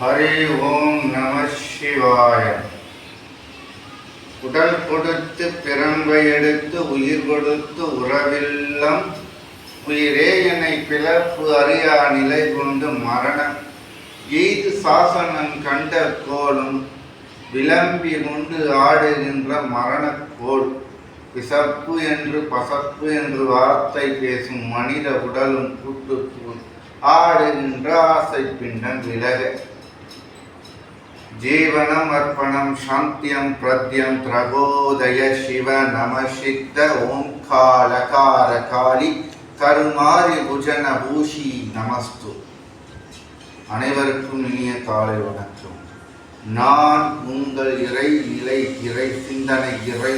ஹரி ஓம் நம சிவாய. உடல் கொடுத்து பிறம்பை எடுத்து உயிர் கொடுத்து உறவில்லம். உயிரே என்னை பிளப்பு அறியா நிலை கொண்டு மரணம். எய்து சாசனம் கண்ட கோலும் விளம்பி கொண்டு ஆடுகின்ற மரணக்கோள் பிசப்பு என்று பசப்பு என்று வார்த்தை பேசும் மனித உடலும் கூட்டு ஆடுகின்ற ஆசை பிண்டம் விலக. ஜீவனம் அர்ப்பணம் சாந்தியம் பிரத்யம் பிரபோதய சிவ நம சித்த ஓங்காலகார காளி கருமாரி புஜன பூஷி நமஸ்து அனைவருக்கும் இனிய காலை வணக்கம். நான் உங்கள் இறை நிலை இறை சிந்தனை இறை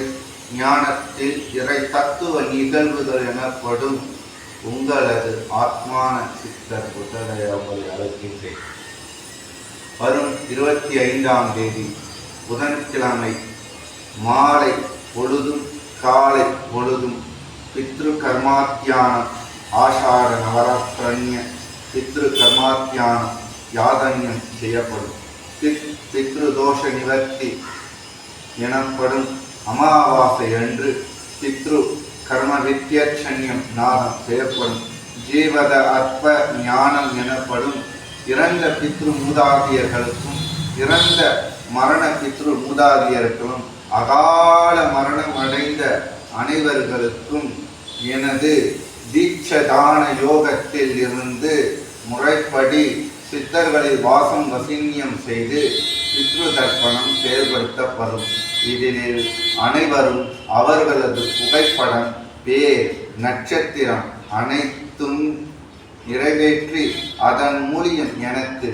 ஞானத்தில் இறை தத்துவ நிகழ்வுகள் எனப்படும் உங்களது ஆத்மான சித்தர் புத்தரை அழைக்கின்றேன். வரும் இருபத்தி ஐந்தாம் தேதி புதன்கிழமை மாலை பொழுதும் காலை பொழுதும் பித்ரு கர்மாத்தியானம் ஆஷாட நவராத்திரண்ய பித்ரு கர்மாத்தியானம் யாதன்யம் செய்யப்படும். பித் பித்ரு தோஷ நிவர்த்தி எனப்படும் அமாவாசை அன்று பித்ரு கர்ம வித்தியட்சண்யம் நாதம் செய்யப்படும். ஜீவத அற்ப ஞானம் எனப்படும் இறந்த பித்ரு மூதாதியர்களுக்கும் இறந்த மரண பித்ரு மூதாதியர்களும் அகால மரணம் அடைந்த அனைவர்களுக்கும் எனது தீட்சதான யோகத்தில் இருந்து முறைப்படி சித்தர்களில் வாசம் வசின்யம் செய்து பித்ரு தர்ப்பணம் செயல்படுத்தப்படும். இதில் அனைவரும் அவர்களது புகைப்படம் பேர் நட்சத்திரம் அனைத்தும் நிறைவேற்றி அதன் மூலியம் எனக்கு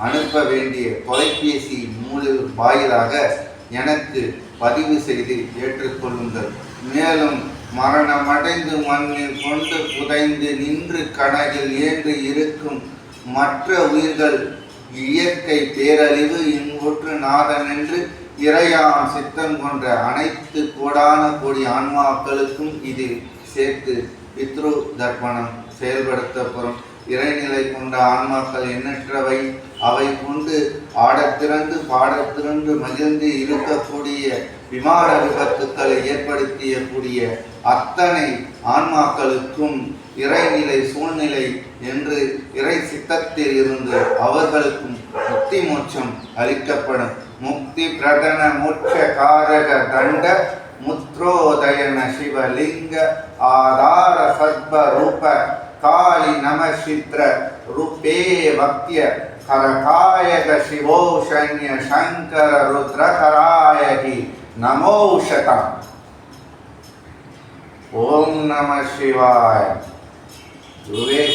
அனுப்ப வேண்டிய தொலைபேசி மூல வாயிலாக எனக்கு பதிவு செய்து ஏற்றுக்கொள்ளுங்கள். மேலும் மரணமடைந்து மண்ணில் கொண்டு புதைந்து நின்று கனகில் ஏன்று இருக்கும் மற்ற உயிர்கள் இயற்கை பேரழிவு இன்புற்று நாதன் என்று இறையாம் சித்தம் கொண்ட அனைத்து கோடான கோடி ஆன்மாக்களுக்கும் இதில் சேர்த்து பித்ரு தர்ப்பணம் செயல்படுத்தப்படும். இறைநிலை கொண்ட ஆன்மாக்கள் எண்ணற்றவை. அவை கொண்டு ஆடத்திறந்து பாடத்திறந்து மகிழ்ந்து இருக்கக்கூடிய விமான விபத்துக்களை ஏற்படுத்திய கூடிய அத்தனை ஆன்மாக்களுக்கும் இறைநிலை சூழ்நிலை என்று இறை சித்தத்தில் இருந்து அவர்களுக்கும் முக்தி மோட்சம் அளிக்கப்படும். முக்தி பிரதன மோட்ச காரக தண்ட मुत्रोदयन शिवलिङ्ग आधारसद्वरूपकालिनमश्चिद्र रूपे भक्त्य हरकायक शिवोषण्य शङ्कर रुद्रकराय हि नमोशताम् ॐ नमः शिवाय। दुरेश